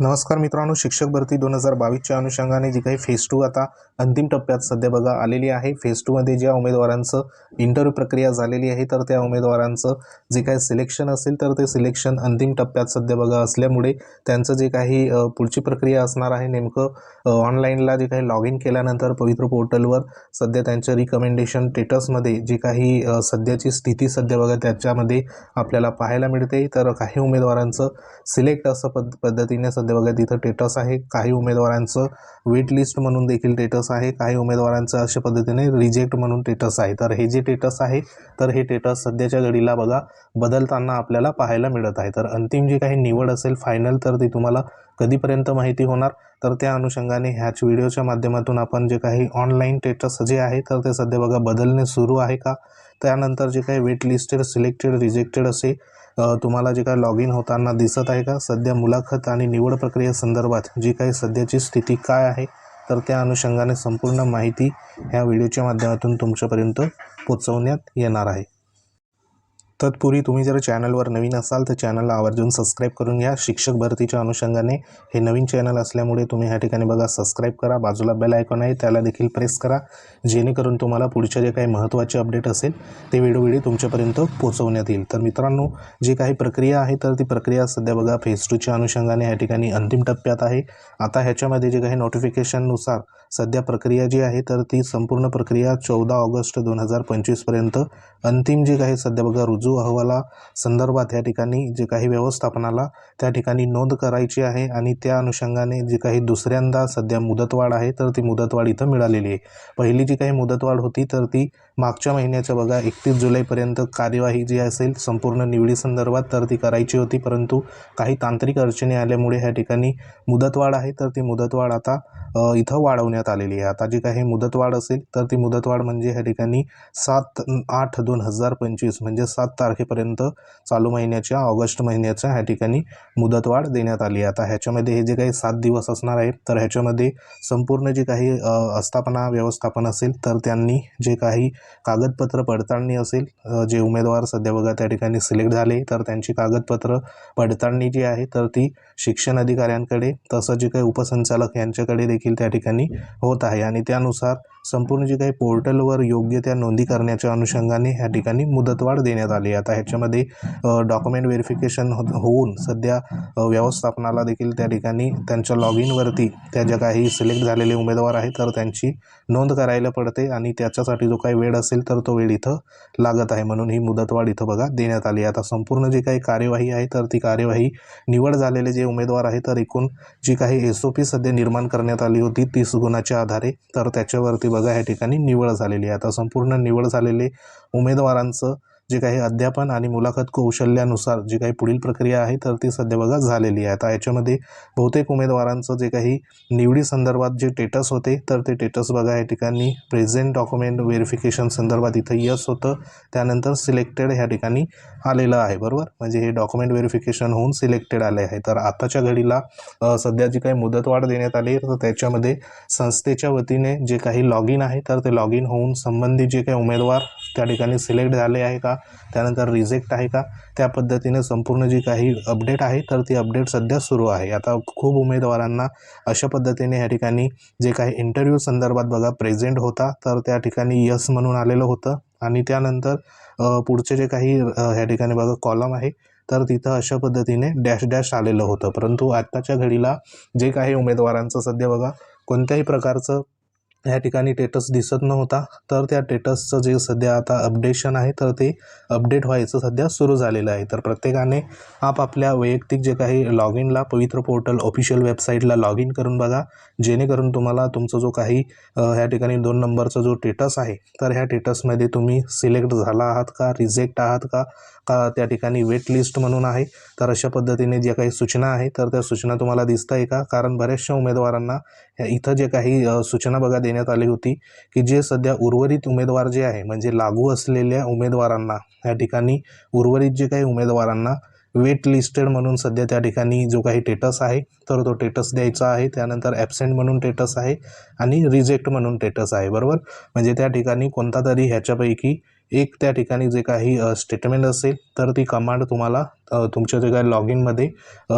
नमस्कार मित्रांनो शिक्षक भरती दोन हजार बावीसच्या अनुषंगाने जी काही फेज टू आता अंतिम टप्प्यात सध्या बघा आलेली आहे. फेज टूमध्ये ज्या उमेदवारांचं इंटरव्ह्यू प्रक्रिया झालेली आहे तर त्या उमेदवारांचं जे काही सिलेक्शन असेल तर ते सिलेक्शन अंतिम टप्प्यात सध्या बघा असल्यामुळे त्यांचं जे काही पुढची प्रक्रिया असणार आहे नेमकं ऑनलाईनला जे काही लॉग इन केल्यानंतर पवित्र पोर्टलवर सध्या त्यांच्या रिकमेंडेशन स्टेटसमध्ये जी काही सध्याची स्थिती सध्या बघा त्याच्यामध्ये आपल्याला पाहायला मिळते. तर काही उमेदवारांचं सिलेक्ट असं पद पद्धतीने सध्या बघा तिथं टेटस आहे. काही उमेदवारांचं वेट लिस्ट म्हणून देखील टेटस आहे. काही उमेदवारांचं अशा पद्धतीने रिजेक्ट म्हणून टेटस आहे. तर हे जे टेटस आहे तर हे टेटस सध्याच्या घडीला बघा बदलताना आपल्याला पाहायला मिळत आहे. तर अंतिम जी काही निवड असेल फायनल तर ती तुम्हाला कधीपर्यंत माहिती होणार? तर त्या अनुषंगाने ह्याच व्हिडिओच्या माध्यमातून आपण जे काही ऑनलाईन टेटस जे आहे तर ते सध्या बघा बदलणे सुरू आहे का? त्यानंतर जे काही वेट लिस्टेड सिलेक्टेड रिजेक्टेड असे तुम्हाला जे काही लॉग इन होताना दिसत आहे का? सध्या मुलाखत आणि निवड प्रक्रियेसंदर्भात जी काही सध्याची स्थिती काय आहे तर त्या अनुषंगाने संपूर्ण माहिती ह्या व्हिडिओच्या माध्यमातून तुमच्यापर्यंत पोचवण्यात येणार आहे. तत्पूर्वी तुम्ही जर चॅनलवर नवीन असाल तर चॅनलला आवर्जून सबस्क्राईब करून घ्या. शिक्षक भरतीच्या अनुषंगाने हे नवीन चॅनल असल्यामुळे तुम्ही ह्या ठिकाणी बघा सबस्क्राईब करा. बाजूला बेल आयकॉन आहे त्याला देखील प्रेस करा. जेणेकरून तुम्हाला पुढच्या जे काही महत्त्वाचे अपडेट असेल ते वेळोवेळी तुमच्यापर्यंत पोहोचवण्यात येईल. तर मित्रांनो जी काही प्रक्रिया आहे तर ती प्रक्रिया सध्या बघा फेज टूच्या अनुषंगाने या ठिकाणी अंतिम टप्प्यात आहे. आता ह्याच्यामध्ये जे काही नोटिफिकेशननुसार सध्या प्रक्रिया जी आहे तर ती संपूर्ण प्रक्रिया चौदा ऑगस्ट दोन हजार पंचवीसपर्यंत अंतिम जे काही सध्या बघा रुजू अहवाला संदर्भात या ठिकाणी जे काही व्यवस्थापनाला त्या ठिकाणी नोंद करायची आहे आणि त्या अनुषंगाने जी काही दुसऱ्यांदा सध्या मुदतवाढ आहे तर ती मुदतवाढ इथं मिळालेली आहे. पहिली जी काही मुदतवाढ होती तर ती मागच्या महिन्याच्या बघा एकतीस जुलैपर्यंत कार्यवाही जी असेल संपूर्ण निवडी संदर्भात तर ती करायची होती परंतु काही तांत्रिक अडचणी आल्यामुळे ह्या ठिकाणी मुदतवाढ आहे तर ती मुदतवाढ आता इथं वाढवण्यात आलेली आहे. आता जी काही मुदतवाढ असेल तर ती मुदतवाढ म्हणजे ह्या ठिकाणी सात आठ दोन हजार पंचवीस म्हणजे सात तारखेपर्यंत चालू महिन्याच्या ऑगस्ट महिन्याच्या ह्या ठिकाणी मुदतवाढ देण्यात आली आहे. आता ह्याच्यामध्ये हे जे काही सात दिवस असणार आहे तर ह्याच्यामध्ये संपूर्ण जे काही आस्थापना व्यवस्थापन असेल तर त्यांनी जे काही कागदपत्र पडताळणी असेल जे उमेदवार सध्या बघा त्या ठिकाणी सिलेक्ट झाले तर त्यांची कागदपत्र पडताळणी जी आहे तर ती शिक्षण अधिकाऱ्यांकडे तसं जे काही उपसंचालक यांच्याकडे देखील त्या ठिकाणी होत आहे. आणि त्यानुसार संपूर्ण जे काही पोर्टलवर योग्य त्या नोंदी करण्याच्या अनुषंगाने ह्या ठिकाणी मुदतवाढ देण्यात आली आता ह्याच्यामध्ये डॉक्युमेंट व्हेरिफिकेशन हो-, होऊन सध्या व्यवस्थापनाला देखील त्या ठिकाणी त्यांच्या लॉग इनवरती त्या ज्या काही सिलेक्ट झालेले उमेदवार आहेत तर त्यांची नोंद करायला पडते आणि त्याच्यासाठी जो काही वेळ असेल तर तो वेळ इथं लागत आहे. म्हणून ही मुदतवाढ इथं बघा देण्यात आली आहे. आता संपूर्ण जी काही कार्यवाही आहे तर ती कार्यवाही निवड झालेले जे उमेदवार आहे तर एकूण जी काही एस ओ पी सध्या निर्माण करण्यात आली होती तीस गुणाच्या आधारे तर त्याच्यावरती बघा या ठिकाणी निवड झालेली आहे. आता संपूर्ण निवड झालेले उमेदवारांचं जे काही अध्यापन आणि मुलाखत कौशल्यानुसार जी काही पुढील प्रक्रिया आहे तर ती सध्या बघा झालेली आहे. आता याच्यामध्ये बहुतेक उमेदवारांचं जे काही निवडी संदर्भात जे टेटस होते तर ते टेटस बघा या ठिकाणी प्रेझेंट डॉक्युमेंट व्हेरिफिकेशन संदर्भात इथं यस होतं. त्यानंतर सिलेक्टेड ह्या ठिकाणी आलेलं आहे बरोबर? म्हणजे हे डॉक्युमेंट व्हेरिफिकेशन होऊन सिलेक्टेड आले आहे. तर आताच्या घडीला सध्या जी काही मुदतवाढ देण्यात आली तर त्याच्यामध्ये संस्थेच्या वतीने जे काही लॉग इन आहे तर ते लॉग इन होऊन संबंधित जे काही उमेदवार त्या ठिकाणी सिलेक्ट झाले आहे का? त्यानंतर रिजेक्ट आहे का? त्या पद्धतीने संपूर्ण जी काही अपडेट आहे तर ती अपडेट सध्या सुरू आहे. आता खूप उमेदवारांना अशा पद्धतीने ह्या ठिकाणी जे काही इंटरव्ह्यू संदर्भात बघा प्रेझेंट होता तर त्या ठिकाणी यस म्हणून आलेलं होतं. आणि त्यानंतर पुढचे जे काही ह्या ठिकाणी बघा कॉलम आहे तर तिथं अशा पद्धतीने डॅश डॅश आलेलं होतं. परंतु आत्ताच्या घडीला जे काही उमेदवारांचं सध्या बघा कोणत्याही प्रकारचं ह्या ठिकाणी टेटस दिसत नव्हता. तर त्या टेटसचं जे सध्या आता अपडेशन आहे तर ते अपडेट व्हायचं सध्या सुरू झालेलं आहे. तर प्रत्येकाने आपापल्या वैयक्तिक जे काही लॉग इनला पवित्र पोर्टल ऑफिशियल वेबसाईटला लॉग इन करून बघा. जेणेकरून तुम्हाला तुमचं जो काही ह्या ठिकाणी दोन नंबरचा जो टेटस आहे तर ह्या टेटसमध्ये तुम्ही सिलेक्ट झाला आहात का रिजेक्ट आहात का? का त्या ठिकाणी वेट लिस्ट म्हणून आहे? तर अशा पद्धतीने ज्या काही सूचना आहे तर त्या सूचना तुम्हाला दिसत आहे का? कारण बऱ्याचशा उमेदवारांना ह्या इथं जे काही सूचना बघा देण्यात आली होती की जे सध्या उर्वरित उमेदवार जे आहे म्हणजे लागू असलेल्या उमेदवारांना या ठिकाणी उर्वरित जे काही उमेदवारांना वेट लिस्टेड म्हणून सध्या त्या ठिकाणी जो काही टेटस आहे तर तो टेटस द्यायचा आहे. त्यानंतर ॲबसेंट म्हणून टेटस आहे आणि रिजेक्ट म्हणून टेटस आहे बरोबर? म्हणजे त्या ठिकाणी कोणता तरी ह्याच्यापैकी एक त्या ठिकाणी जे काही स्टेटमेंट असेल तर ती कमांड तुम्हाला तुमच्या जे काही लॉग इनमध्ये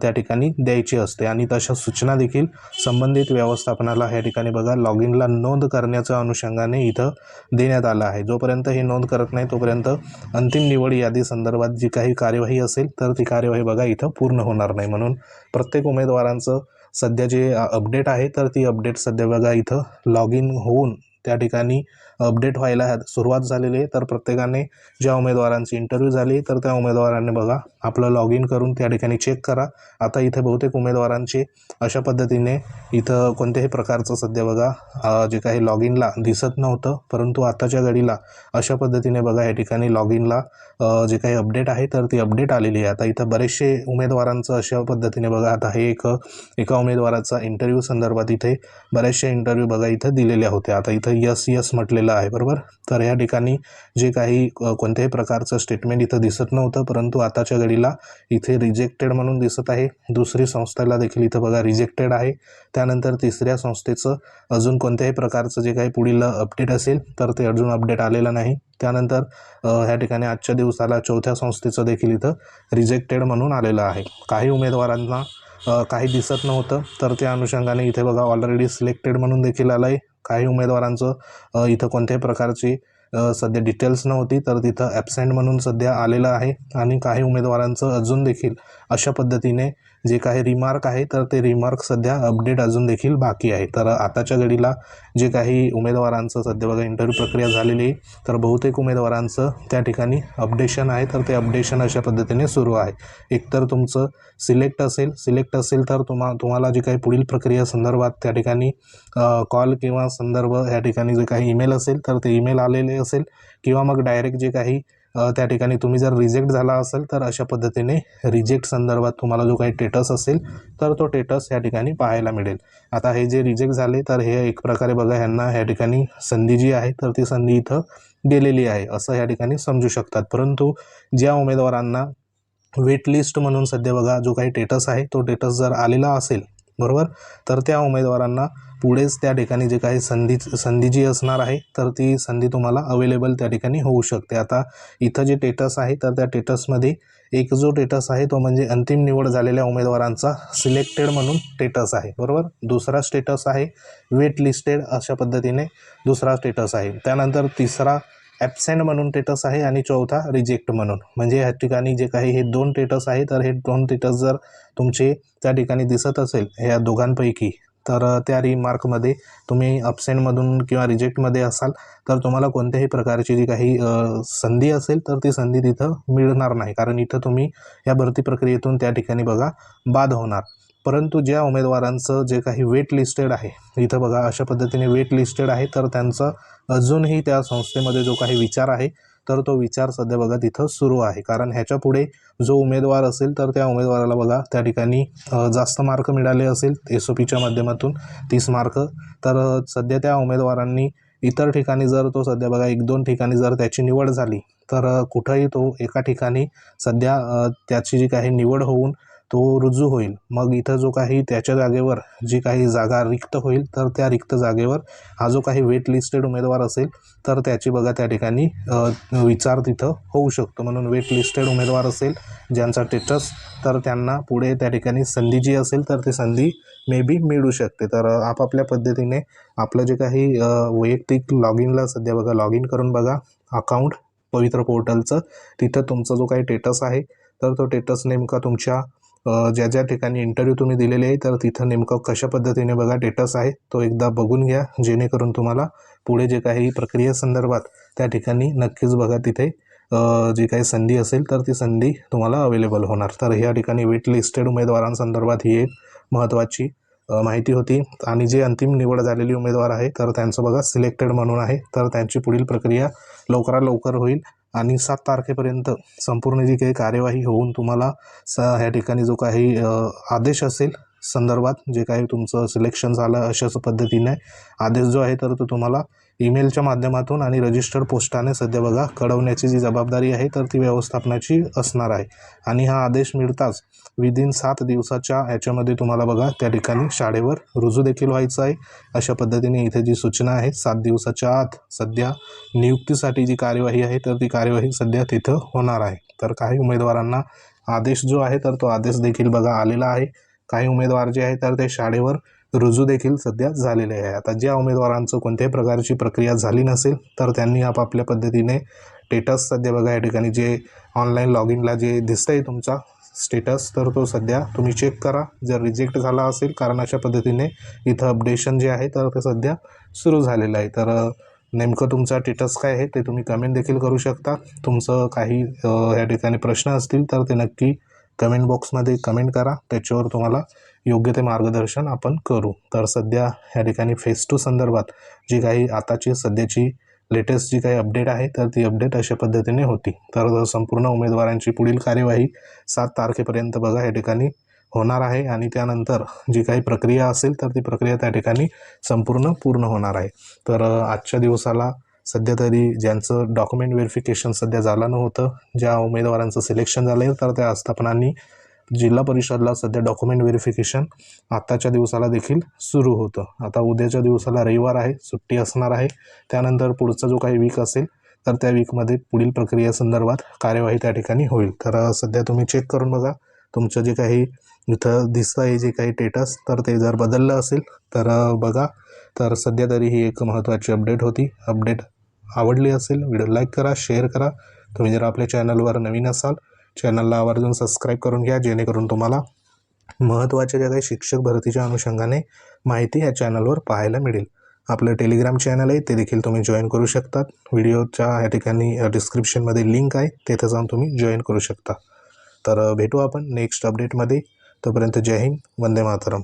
त्या ठिकाणी द्यायची असते. आणि तशा सूचना देखील संबंधित व्यवस्थापनाला ह्या ठिकाणी बघा लॉग इनला नोंद करण्याच्या अनुषंगाने इथं देण्यात आलं आहे. जोपर्यंत हे नोंद करत नाही तोपर्यंत अंतिम निवड यादी संदर्भात जी काही कार्यवाही असेल तर ती कार्यवाही बघा इथं पूर्ण होणार नाही. म्हणून प्रत्येक उमेदवारांचं सध्या जे अपडेट आहे तर ती अपडेट सध्या बघा इथं लॉग इन होऊन त्या ठिकाणी अपडेट व्हायला सुरुवात झालेली आहे. तर प्रत्येकाने ज्या उमेदवारांची इंटरव्ह्यू झाली तर त्या उमेदवारांनी बघा आपलं लॉग इन करून त्या ठिकाणी चेक करा. आता इथे बहुतेक उमेदवारांचे अशा पद्धतीने इथं कोणत्याही प्रकारचं सध्या बघा जे काही लॉग इनला दिसत नव्हतं परंतु आताच्या घडीला अशा पद्धतीने बघा या ठिकाणी लॉग इनला जे काही अपडेट आहे तर ती अपडेट आलेली आहे. आता इथं बरेचसे उमेदवारांचं अशा पद्धतीने बघा आता हे एक एका उमेदवाराचा इंटरव्ह्यू संदर्भात इथे बऱ्याचशा इंटरव्ह्यू बघा इथं दिलेल्या होत्या आता इथं यस यस म्हटलेलं आहे बरोबर? तर या ठिकाणी जे काही कोणत्याही प्रकारचं स्टेटमेंट इथं दिसत नव्हतं परंतु आताच्या घडीला इथे रिजेक्टेड म्हणून दिसत आहे. दुसरी संस्थेला देखील इथं बघा रिजेक्टेड आहे. त्यानंतर तिसऱ्या संस्थेचं अजून कोणत्याही प्रकारचं जे काही पुढील अपडेट असेल तर ते अजून अपडेट आलेलं नाही. त्यानंतर ह्या ठिकाणी आजच्या दिवसाला चौथ्या संस्थेचं देखील इथं रिजेक्टेड म्हणून आलेलं आहे. काही उमेदवारांना काही दिसत नव्हतं तर त्या अनुषंगाने इथे बघा ऑलरेडी सिलेक्टेड म्हणून देखील आलं आहे काही उमेदवारांचं इथं कोणत्याही प्रकारची सध्या डिटेल्स नव्हती तर तिथं ॲबसेंट म्हणून सध्या आलेलं आहे. आणि काही उमेदवारांचं अजून देखील अशा पद्धतीने जे काही रिमार्क आहे तर ते रिमार्क सध्या अपडेट अजून देखील बाकी आहे. तर आताच्या घडीला जे काही उमेदवारांचं सध्या बघा इंटरव्ह्यू प्रक्रिया झालेली आहे तर बहुतेक उमेदवारांचं त्या ठिकाणी अपडेशन आहे तर ते अपडेशन अशा पद्धतीने सुरू आहे. एकतर तुमचं सिलेक्ट असेल सिलेक्ट असेल तर तुम्हा तुम्हाला जी काही पुढील प्रक्रिया संदर्भात त्या ठिकाणी कॉल किंवा संदर्भ या ठिकाणी जे काही ईमेल असेल तर ते ईमेल आलेले असेल. किंवा मग डायरेक्ट जे काही त्या ठिकाणी तुम्ही जर रिजेक्ट झाला असेल तर अशा पद्धतीने रिजेक्ट संदर्भात तुम्हाला जो काही टेटस असेल तर तो टेटस या ठिकाणी पाहायला मिळेल. आता हे जे रिजेक्ट झाले तर हे एक प्रकारे बघा ह्यांना ह्या ठिकाणी संधी जी आहे तर ती संधी इथं गेलेली आहे. असं या ठिकाणी समजू शकतात. परंतु ज्या उमेदवारांना वेटलिस्ट म्हणून सध्या बघा जो काही टेटस आहे तो टेटस जर आलेला असेल बरोबर? तर त्या उमेदवारांना पुढेच त्या ठिकाणी जे काही संधी संधी जी असणार आहे तर ती संधी तुम्हाला अवेलेबल त्या ठिकाणी होऊ शकते. आता इथं जे टेटस आहे तर त्या टेटसमध्ये एक जो टेटस आहे तो म्हणजे अंतिम निवड झालेल्या उमेदवारांचा सिलेक्टेड म्हणून टेटस आहे. बरोबर? दुसरा स्टेटस आहे वेट लिस्टेड अशा पद्धतीने दुसरा स्टेटस आहे. त्यानंतर तिसरा ॲबसेंट म्हणून टेटस आहे आणि चौथा रिजेक्ट म्हणून. म्हणजे ह्या ठिकाणी जे काही हे दोन टेटस आहे तर हे दोन टेटस जर तुमचे त्या ठिकाणी दिसत असेल ह्या दोघांपैकी तर त्या रिमार्कमध्ये तुम्ही अबसेंटमधून किंवा रिजेक्टमध्ये असाल तर तुम्हाला कोणत्याही प्रकारची जी काही संधी असेल तर ती संधी तिथं मिळणार नाही. कारण इथं तुम्ही या भरती प्रक्रियेतून त्या ठिकाणी बघा बाद होणार. परंतु ज्या उमेदवारांचं जे काही वेट लिस्टेड आहे इथं बघा अशा पद्धतीने वेट लिस्टेड आहे तर त्यांचं अजूनही त्या संस्थेमध्ये जो काही विचार आहे तर तो विचार सध्या बघा तिथं सुरू आहे. कारण ह्याच्या पुढे जो उमेदवार असेल तर त्या उमेदवाराला बघा त्या ठिकाणी जास्त मार्क मिळाले असेल एस ओ पीच्या माध्यमातून तीस मार्क. तर सध्या त्या उमेदवारांनी इतर ठिकाणी जर तो सध्या बघा एक दोन ठिकाणी जर त्याची निवड झाली तर कुठंही तो एका ठिकाणी सध्या त्याची जी काही निवड होऊन तो रुजू होईल. मग इथं जो काही त्याच्या जागेवर जी काही जागा रिक्त होईल तर त्या रिक्त जागेवर हा जो काही वेट लिस्टेड उमेदवार असेल तर त्याची बघा त्या ठिकाणी विचार तिथं होऊ शकतो. म्हणून वेट लिस्टेड उमेदवार असेल ज्यांचा टेटस तर त्यांना पुढे त्या ठिकाणी संधी जी असेल तर ती संधी मे बी मिळू शकते. तर आपापल्या पद्धतीने आपलं जे काही वैयक्तिक लॉग इनला सध्या बघा लॉग इन करून बघा अकाउंट पवित्र पोर्टलचं तिथं तुमचा जो काही टेटस आहे तर तो टेटस नेमका तुमच्या ज्या ज्या ठिकाणी इंटरव्ह्यू तुम्ही दिलेले आहे तर तिथं नेमकं कशा पद्धतीने बघा डेटस आहे तो एकदा बघून घ्या जेणेकरून तुम्हाला पुढे जे काही प्रक्रियेसंदर्भात त्या ठिकाणी नक्कीच बघा तिथे जी काही संधी असेल तर ती संधी तुम्हाला अवेलेबल होणार. तर ह्या ठिकाणी वेट लिस्टेड उमेदवारांसंदर्भात ही एक महत्त्वाची माहिती होती. आणि जे अंतिम निवड झालेली उमेदवार आहे तर त्यांचं बघा सिलेक्टेड म्हणून आहे तर त्यांची पुढील प्रक्रिया लवकरात लवकर होईल. आणि सात तारखेपर्यंत संपूर्ण जी काही कार्यवाही होऊन तुम्हाला स ह्या ठिकाणी जो काही आदेश असेल संदर्भात जे काही तुमचं सिलेक्शन झालं अशाच पद्धतीने. आदेश जो आहे तर तो तुम्हाला ईमेलच्या माध्यमातून आणि रजिस्टर्ड पोस्टाने सध्या बघा कळवण्याची जी जबाबदारी आहे तर ती व्यवस्थापनाची असणार आहे. आणि हा आदेश मिळताच विदिन सात दिवसाच्या याच्यामध्ये तुम्हाला बघा त्या ठिकाणी शाळेवर रुजू देखील व्हायचं आहे. अशा पद्धतीने इथे जी सूचना आहे सात दिवसाच्या आत सध्या नियुक्तीसाठी जी कार्यवाही आहे तर ती कार्यवाही सध्या तिथं होणार आहे. तर काही उमेदवारांना आदेश जो आहे तर तो आदेश देखील बघा आलेला आहे. काही उमेदवार जे आहे तर ते शाळेवर रुजू देखील सध्या झालेले आहे. आता ज्या उमेदवारांचं कोणत्याही प्रकारची प्रक्रिया झाली नसेल तर त्यांनी आपापल्या पद्धतीने स्टेटस सध्या बघा या ठिकाणी जे ऑनलाईन लॉग इनला जे आहे तुमचा स्टेटस तर तो सध्या तुम्ही चेक करा. जर रिजेक्ट झाला असेल कारण अशा पद्धतीने इथं अपडेशन जे आहे तर ते सध्या सुरू झालेलं आहे. तर नेमकं तुमचा स्टेटस काय आहे ते तुम्ही कमेंट देखील करू शकता. तुमचं काही या ठिकाणी प्रश्न असतील तर ते नक्की कमेंट बॉक्समध्ये कमेंट करा. त्याच्यावर तुम्हाला योग्य ते मार्गदर्शन आपण करू. तर सध्या या ठिकाणी फेस टू संदर्भात जी काही आताची सध्याची लेटेस्ट जी काही अपडेट आहे तर ती अपडेट अशा पद्धतीने होती. तर संपूर्ण उमेदवारांची पुढील कार्यवाही सात तारखेपर्यंत बघा या ठिकाणी होणार आहे आणि त्यानंतर जी काही प्रक्रिया असेल तर ती प्रक्रिया त्या ठिकाणी संपूर्ण पूर्ण होणार आहे. तर आजच्या दिवसाला सध्या तरी ज्यांचं डॉक्युमेंट व्हेरिफिकेशन सध्या झालं नव्हतं ज्या उमेदवारांचं सिलेक्शन झालं आहे तर त्या आस्थापनांनी जिल्हा परिषदला सध्या डॉक्युमेंट व्हेरिफिकेशन आत्ताच्या दिवसाला देखील सुरू होतं. आता उद्याच्या दिवसाला रविवार आहे सुट्टी असणार आहे. त्यानंतर पुढचा जो काही वीक असेल तर त्या वीकमध्ये पुढील प्रक्रियेसंदर्भात कार्यवाही त्या ठिकाणी होईल. तर सध्या तुम्ही चेक करून बघा. तुमचं जे काही इथं दिसतं आहे जे काही स्टेटस तर ते जर बदललं असेल तर बघा. तर सध्या तरी ही एक महत्त्वाची अपडेट होती. अपडेट आवडली असेल व्हिडिओ लाईक करा शेअर करा. तुम्ही जर आपल्या चॅनलवर नवीन असाल चॅनलला आवर्जून सबस्क्राईब करून घ्या जेणेकरून तुम्हाला महत्त्वाच्या ज्या काही शिक्षक भरतीच्या अनुषंगाने माहिती या चॅनलवर पाहायला मिळेल. आपलं टेलिग्राम चॅनल आहे ते देखील तुम्ही जॉईन करू शकतात. व्हिडिओच्या या ठिकाणी डिस्क्रिप्शनमध्ये लिंक आहे तेथे जाऊन तुम्ही जॉईन करू शकता. तर भेटू आपण नेक्स्ट अपडेटमध्ये तोपर्यंत जय हिंद वंदे मातरम.